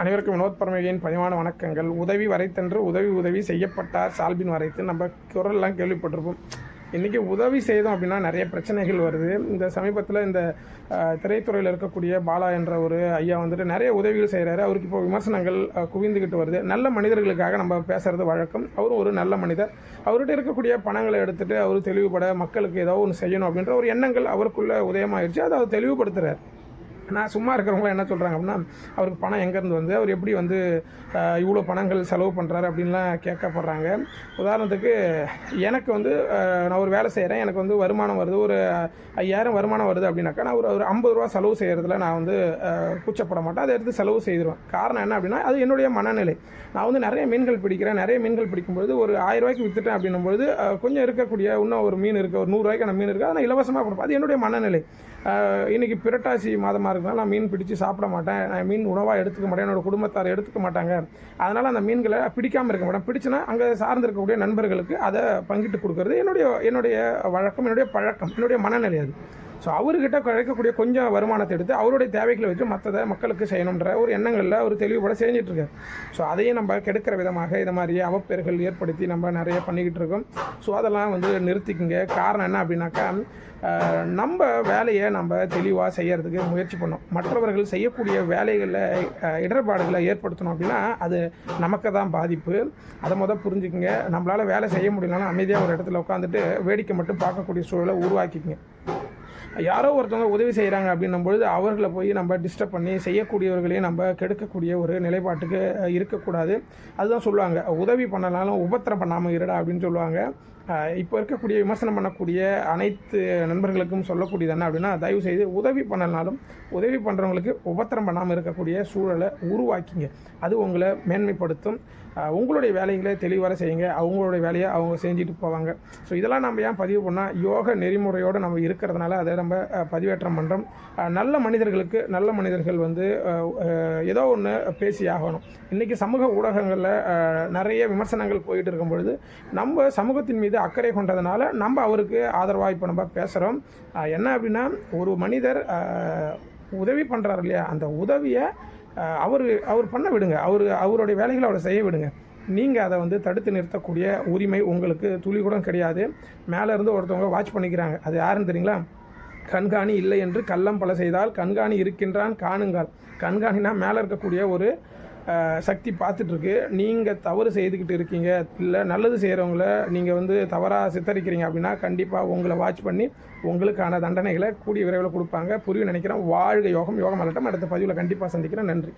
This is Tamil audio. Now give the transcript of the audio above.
அனைவருக்கும் வினோத் பரமேகியின் பணிவான வணக்கங்கள். உதவி வரைத்தன்று உதவி உதவி செய்யப்பட்டார் சால்பின் வரைத்து. நம்ம குரல்லாம் கேள்விப்பட்டிருப்போம். இன்றைக்கி உதவி செய்தோம் அப்படின்னா நிறைய பிரச்சனைகள் வருது. இந்த சமீபத்தில் இந்த திரைத்துறையில் இருக்கக்கூடிய பாலா என்ற ஒரு ஐயா வந்துட்டு நிறைய உதவிகள் செய்கிறாரு அவருக்கு இப்போ விமர்சனங்கள் குவிந்துக்கிட்டு வருது. நல்ல மனிதர்களுக்காக நம்ம பேசுகிறது வழக்கம். அவரும் ஒரு நல்ல மனிதர். அவர்கிட்ட இருக்கக்கூடிய பணங்களை எடுத்துகிட்டு அவர் தெளிவுபட மக்களுக்கு ஏதோ ஒன்று செய்யணும் அப்படின்ற ஒரு எண்ணங்கள் அவருக்குள்ளே உதயமாயிருச்சு. அதை அவர் தெளிவுபடுத்துகிறார் நான் சும்மா இருக்கிறவங்களாம் என்ன சொல்கிறாங்க அப்படின்னா அவருக்கு பணம் எங்கேருந்து வந்து அவர் எப்படி வந்து இவ்வளோ பணங்கள் செலவு பண்ணுறாரு அப்படின்லாம் கேட்கப்படுறாங்க. உதாரணத்துக்கு எனக்கு வந்து நான் ஒரு வேலை செய்கிறேன் எனக்கு வந்து வருமானம் வருது ஒரு ஐயாயிரம் வருமானம் வருது அப்படின்னாக்கா நான் ஒரு ஒரு ஐம்பது ரூபா செலவு செய்கிறதுல நான் வந்து கூச்சப்பட மாட்டேன். அதை எடுத்து செலவு செய்திருவேன். காரணம் என்ன அப்படின்னா அது என்னுடைய மனநிலை. நான் வந்து நிறைய மீன்கள் பிடிக்கிறேன். நிறைய மீன்கள் பிடிக்கும்பொழுது ஒரு ஆயிரம் ரூபாய்க்கு விற்றுட்டேன் அப்படின்னும் பொழுது கொஞ்சம் இருக்கக்கூடிய இன்னும் ஒரு மீன் இருக்குது ஒரு நூறுரூவாய்க்கான மீன் இருக்குது அதை நான் இலவசமாக கொடுப்பேன். அது என்னுடைய மனநிலை. இன்றைக்கி பிரட்டாசி மாதமாக இருந்தால் நான் மீன் பிடிச்சு சாப்பிட மாட்டேன். நான் மீன் உணவாக எடுத்துக்க மாட்டேன். என்னோடய குடும்பத்தார் எடுத்துக்க மாட்டாங்க. அதனால் அந்த மீன்களை பிடிக்காமல் இருக்க மாட்டேன். பிடிச்சுன்னா அங்கே சார்ந்து இருக்கக்கூடிய நண்பர்களுக்கு அதை பங்கிட்டு கொடுக்கறது என்னுடைய என்னுடைய வழக்கம் என்னுடைய பழக்கம் என்னுடைய மனநிலை அது. ஸோ அவர்கிட்ட கிடைக்கக்கூடிய கொஞ்சம் வருமானத்தை எடுத்து அவருடைய தேவைகளை வச்சு மற்றதை மக்களுக்கு செய்யணுன்ற ஒரு எண்ணங்களில் அவர் தெளிவுபட செஞ்சுட்டு ஸோ அதையும் நம்ம கெடுக்கிற விதமாக இதை மாதிரி அவப்பெயர்கள் ஏற்படுத்தி நம்ம நிறைய பண்ணிக்கிட்டு இருக்கோம் ஸோ அதெல்லாம் வந்து நிறுத்திக்குங்க. காரணம் என்ன அப்படின்னாக்கா நம்ம வேலையை நம்ம தெளிவாக செய்யறதுக்கு முயற்சி பண்ணோம். மற்றவர்கள் செய்யக்கூடிய வேலைகளில் இடர்பாடுகளை ஏற்படுத்தணும் அப்படின்னா அது நமக்கு தான் பாதிப்பு. அதை மொதல் புரிஞ்சுக்குங்க. நம்மளால் வேலை செய்ய முடியலன்னா அமைதியாக ஒரு இடத்துல உட்காந்துட்டு வேடிக்கை மட்டும் பார்க்கக்கூடிய சூழலை உருவாக்கிக்கங்க. யாரோ ஒருத்தவங்க உதவி செய்கிறாங்க அப்படின்னும் பொழுது அவர்களை போய் நம்ம டிஸ்டர்ப் பண்ணி செய்யக்கூடியவர்களையும் நம்ம கெடுக்கக்கூடிய ஒரு நிலைப்பாட்டுக்கு இருக்கக்கூடாது. அதுதான் சொல்லுவாங்க உதவி பண்ணனாலும் உபத்திரம் பண்ணாமல் இருடா அப்படின்னு சொல்லுவாங்க. இப்போ இருக்கக்கூடிய விமர்சனம் பண்ணக்கூடிய அனைத்து நண்பர்களுக்கும் சொல்லக்கூடியது என்ன அப்படின்னா தயவு செய்து உதவி பண்ணனாலும் உதவி பண்ணுறவங்களுக்கு உபத்திரம் பண்ணாமல் இருக்கக்கூடிய சூழலை உருவாக்கிங்க. அது உங்களை மேன்மைப்படுத்தும். உங்களுடைய வேலைகளை தெளிவாக செய்யுங்க. அவங்களுடைய வேலையை அவங்க செஞ்சுட்டு போவாங்க. ஸோ இதெல்லாம் நம்ம ஏன் பதிவு பண்ணால் யோக நெறிமுறையோடு நம்ம இருக்கிறதுனால அதை நம்ம பதிவேற்றம் பண்ணுறோம் நல்ல மனிதர்களுக்கு நல்ல மனிதர்கள் வந்து ஏதோ ஒன்று பேசி ஆகணும். இன்றைக்கி சமூக ஊடகங்களில் நிறைய விமர்சனங்கள் போயிட்டு இருக்கும் பொழுது நம்ம சமூகத்தின் மீது அக்கறை கொண்டதுனால நம்ம அவருக்கு ஆதரவாக இப்போ நம்ம பேசுகிறோம் என்ன அப்படின்னா ஒரு மனிதர் உதவி பண்ணுறாரு இல்லையா? அந்த உதவியை அவர் அவர் பண்ண விடுங்க. அவர் அவருடைய வேலைகளை அவரை செய்ய விடுங்க. நீங்கள் அதை வந்து தடுத்து நிறுத்தக்கூடிய உரிமை உங்களுக்கு துளி கூட கிடையாது. மேலே இருந்து ஒருத்தவங்க வாட்ச் பண்ணிக்கிறாங்க. அது யாருன்னு தெரியுங்களா? கண்காணி இல்லை என்று கள்ளம் பல செய்தால் கண்காணி இருக்கின்றான் காணுங்கள். கண்காணினா மேலே இருக்கக்கூடிய ஒரு சக்தி பார்த்துட்ருக்கு. நீங்கள் தவறு செய்துக்கிட்டு இருக்கீங்க. இல்லை நல்லது செய்கிறவங்கள நீங்கள் வந்து தவறாக சித்தரிக்கிறீங்க அப்படின்னா கண்டிப்பாக உங்களை வாட்ச் பண்ணி உங்களுக்கான தண்டனைகளை கூடிய விரைவில் கொடுப்பாங்க. புரியும் நினைக்கிறேன். வாழ்க யோகம். யோகம் அலட்டம். அடுத்த பதிவில் கண்டிப்பாக சந்திக்கிறேன். நன்றி.